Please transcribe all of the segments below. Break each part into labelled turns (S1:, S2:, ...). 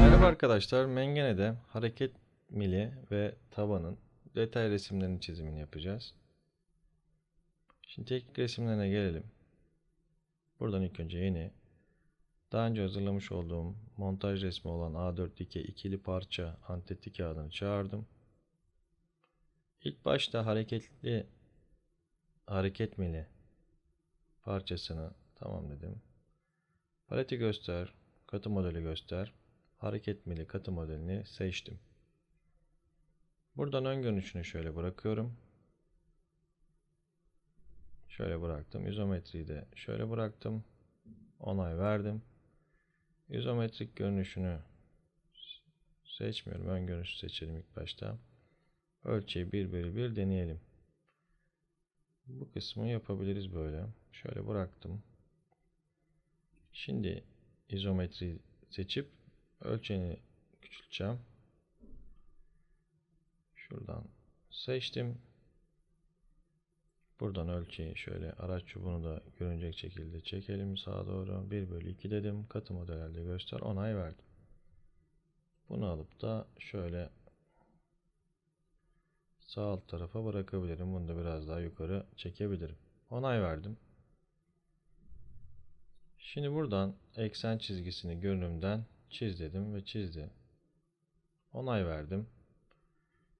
S1: Merhaba arkadaşlar, Mengene'de hareket mili ve tabanın detay resimlerinin çizimini yapacağız. Şimdi teknik resimlerine gelelim. Buradan ilk önce yeni, daha önce hazırlamış olduğum montaj resmi olan A4 dike ikili parça antetli kağıdını çağırdım. İlk başta hareketli hareket mili parçasını tamam dedim. Paleti göster, katı modeli göster. Hareket mili katı modelini seçtim. Buradan ön görünüşünü şöyle bırakıyorum. Şöyle bıraktım. İzometriyi de şöyle bıraktım. Onay verdim. İzometrik görünüşünü seçmiyorum. Ön görünüşü seçelim ilk başta. Ölçeği 1 bölü 1 deneyelim. Bu kısmı yapabiliriz böyle. Şöyle bıraktım. Şimdi izometri seçip ölçeğini küçülteceğim. Şuradan seçtim. Buradan ölçeği şöyle araç çubuğunu da görünecek şekilde çekelim sağa doğru. 1 bölü 2 dedim. Katı modelde göster. Onay verdim. Bunu alıp da şöyle sağ alt tarafa bırakabilirim. Bunu da biraz daha yukarı çekebilirim. Onay verdim. Şimdi buradan eksen çizgisini görünümden çiz dedim ve çizdi. Onay verdim.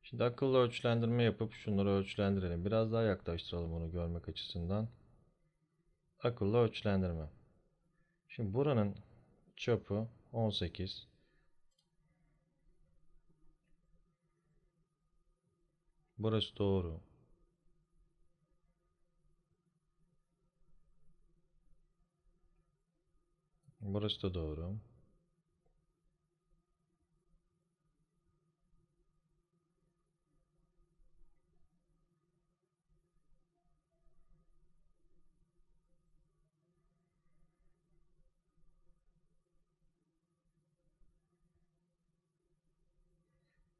S1: Şimdi akıllı ölçülendirme yapıp şunları ölçülendirelim. Biraz daha yaklaştıralım onu görmek açısından. Akıllı ölçülendirme. Şimdi buranın çapı 18. Burası doğru. Burası da doğru.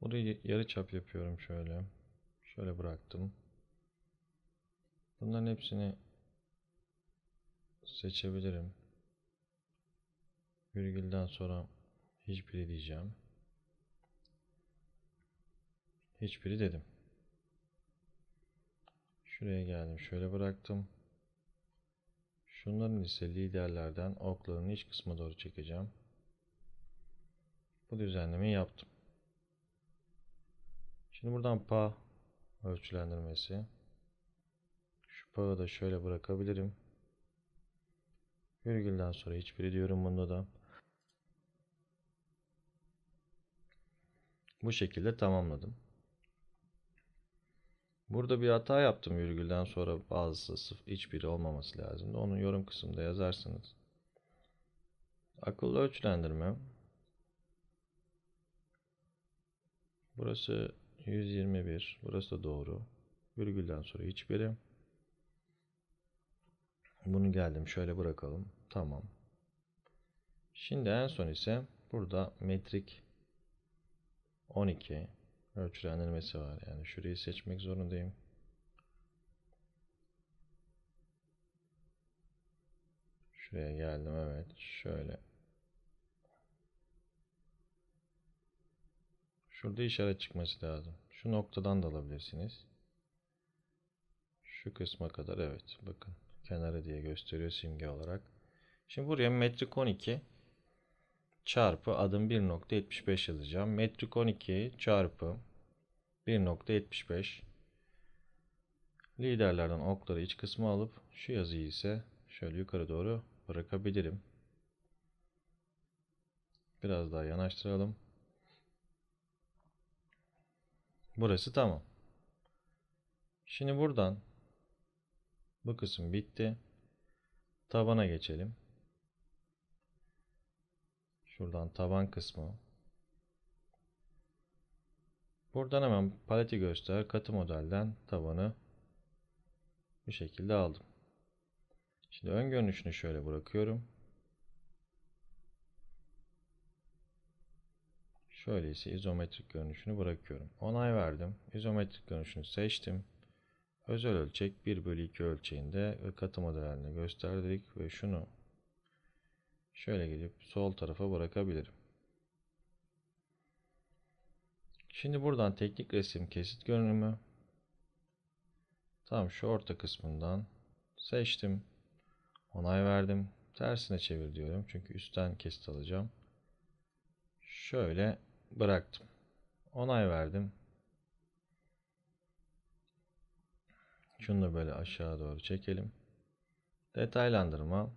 S1: Burayı yarı çap yapıyorum şöyle. Şöyle bıraktım. Bunların hepsini seçebilirim. Virgülden sonra hiçbiri diyeceğim. Hiçbiri dedim. Şuraya geldim. Şöyle bıraktım. Şunların ise liderlerden okların iç kısmına doğru çekeceğim. Bu düzenlemeyi yaptım. Şimdi buradan pa ölçülendirmesi. Şu pağı da şöyle bırakabilirim. Virgülden sonra hiçbiri diyorum bunda da. Bu şekilde tamamladım. Burada bir hata yaptım virgülden sonra bazısı sıfır, hiçbiri olmaması lazım. Onu yorum kısmında yazarsınız. Akıllı ölçülendirme. Burası 121. Burası da doğru. Virgülden sonra hiçbiri. Bunu geldim şöyle bırakalım. Tamam. Şimdi en son ise burada metrik 12 ölçülendirmesi var. Yani şurayı seçmek zorundayım. Şuraya geldim evet. Şöyle. Şurada işaret çıkması lazım. Şu noktadan da alabilirsiniz. Şu kısma kadar evet. Bakın kenarı diye gösteriyor simge olarak. Şimdi buraya metrik 12 çarpı adım 1.75 yazacağım. Metrik 12 çarpı 1.75 liderlerden okları iç kısmı alıp şu yazıyı ise şöyle yukarı doğru bırakabilirim. Biraz daha yanaştıralım. Burası tamam. Şimdi buradan bu kısım bitti. Tabana geçelim. Şuradan taban kısmı. Buradan hemen paleti göster. Katı modelden tabanı bu şekilde aldım. Şimdi ön görünüşünü şöyle bırakıyorum. Şöyle ise izometrik görünüşünü bırakıyorum. Onay verdim. İzometrik görünüşünü seçtim. Özel ölçek 1 bölü 2 ölçeğinde ve katı model halinde gösterdik ve şunu şöyle gidip sol tarafa bırakabilirim. Şimdi buradan teknik resim kesit görünümü tam şu orta kısmından seçtim. Onay verdim. Tersine çevir diyorum. Çünkü üstten kesit alacağım. Şöyle bıraktım. Onay verdim. Şunu da böyle aşağı doğru çekelim. Detaylandırma.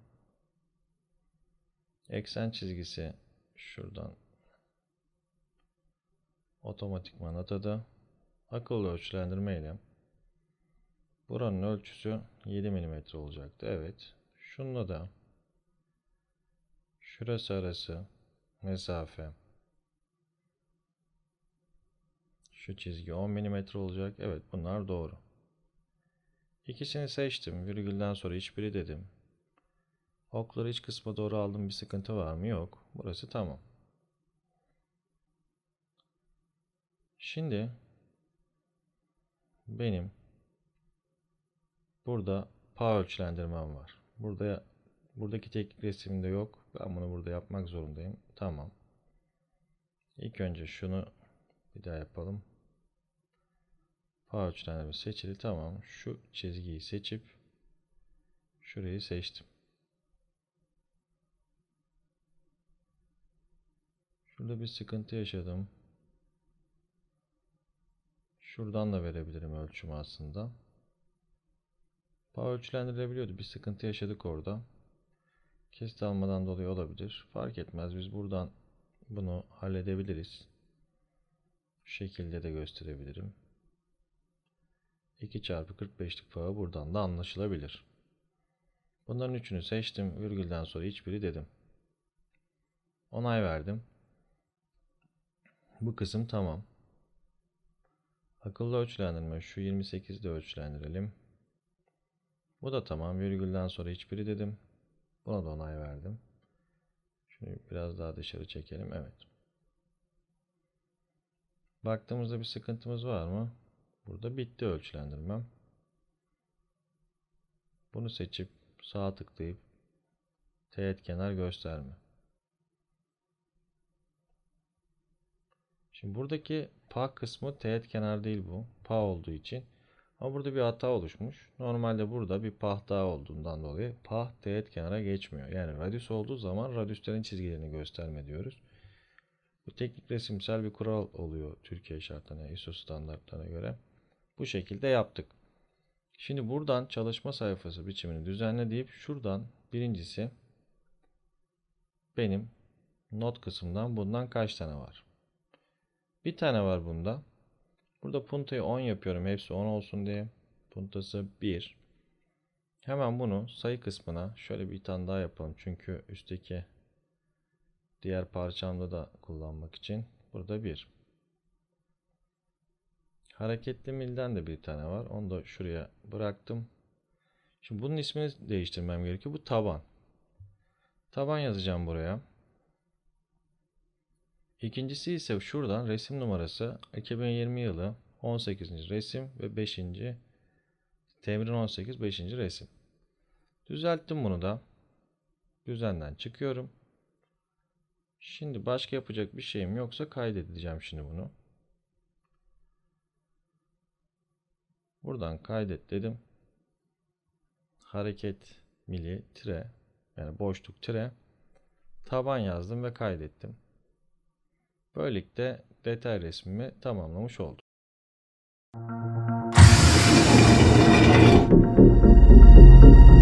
S1: Eksen çizgisi şuradan otomatikman atadı. Akıllı ölçülendirme ile buranın ölçüsü 7 mm olacaktı. Evet. Şununla da şurası arası mesafe şu çizgi 10 mm olacak. Evet bunlar doğru. İkisini seçtim. Virgülden sonra hiçbiri dedim. Okları iç kısma doğru aldım. Bir sıkıntı var mı? Yok. Burası tamam. Şimdi benim burada pağ ölçülendirmem var. Burada buradaki teknik resimde yok. Ben bunu burada yapmak zorundayım. Tamam. İlk önce şunu bir daha yapalım. Pağ ölçülendirme seçili. Tamam. Şu çizgiyi seçip şurayı seçtim. Şurada bir sıkıntı yaşadım. Şuradan da verebilirim ölçümü aslında. Pağ ölçülendirilebiliyordu. Bir sıkıntı yaşadık orada. Kesit almadan dolayı olabilir. Fark etmez. Biz buradan bunu halledebiliriz. Şu şekilde de gösterebilirim. 2 çarpı 45'lik pağı buradan da anlaşılabilir. Bunların üçünü seçtim. Virgülden sonra hiçbiri dedim. Onay verdim. Bu kısım tamam. Akıllı ölçülendirme şu 28'i de ölçülendirelim. Bu da tamam. Virgülden sonra hiçbiri dedim. Buna da onay verdim. Şunu biraz daha dışarı çekelim. Evet. Baktığımızda bir sıkıntımız var mı? Burada bitti ölçülendirmem. Bunu seçip sağ tıklayıp teğet kenar gösterme. Şimdi buradaki pa kısmı teğet kenar değil bu. Pa olduğu için. Ama burada bir hata oluşmuş. Normalde burada bir pah daha olduğundan dolayı pah teğet kenara geçmiyor. Yani radius olduğu zaman radiuslerin çizgilerini gösterme diyoruz. Bu teknik resimsel bir kural oluyor Türkiye şartlarına, ISO standartlarına göre. Bu şekilde yaptık. Şimdi buradan çalışma sayfası biçimini düzenle deyip şuradan birincisi benim not kısmından bundan kaç tane var? Bir tane var bunda. Burada puntayı 10 yapıyorum. Hepsi 10 olsun diye. Puntası 1. Hemen bunu sayı kısmına şöyle bir tane daha yapalım. Çünkü üstteki diğer parçamda da kullanmak için. Burada 1. Hareketli milden de bir tane var. Onu da şuraya bıraktım. Şimdi bunun ismini değiştirmem gerekiyor. Bu taban. Taban yazacağım buraya. İkincisi ise şuradan resim numarası 2020 yılı 18. resim ve 5. Temrin 18 5. resim. Düzelttim bunu da. Düzenden çıkıyorum. Şimdi başka yapacak bir şeyim yoksa kaydedeceğim şimdi bunu. Buradan kaydet dedim. Hareket mili tire yani boşluk tire taban yazdım ve kaydettim. Böylelikle detay resmimi tamamlamış oldum.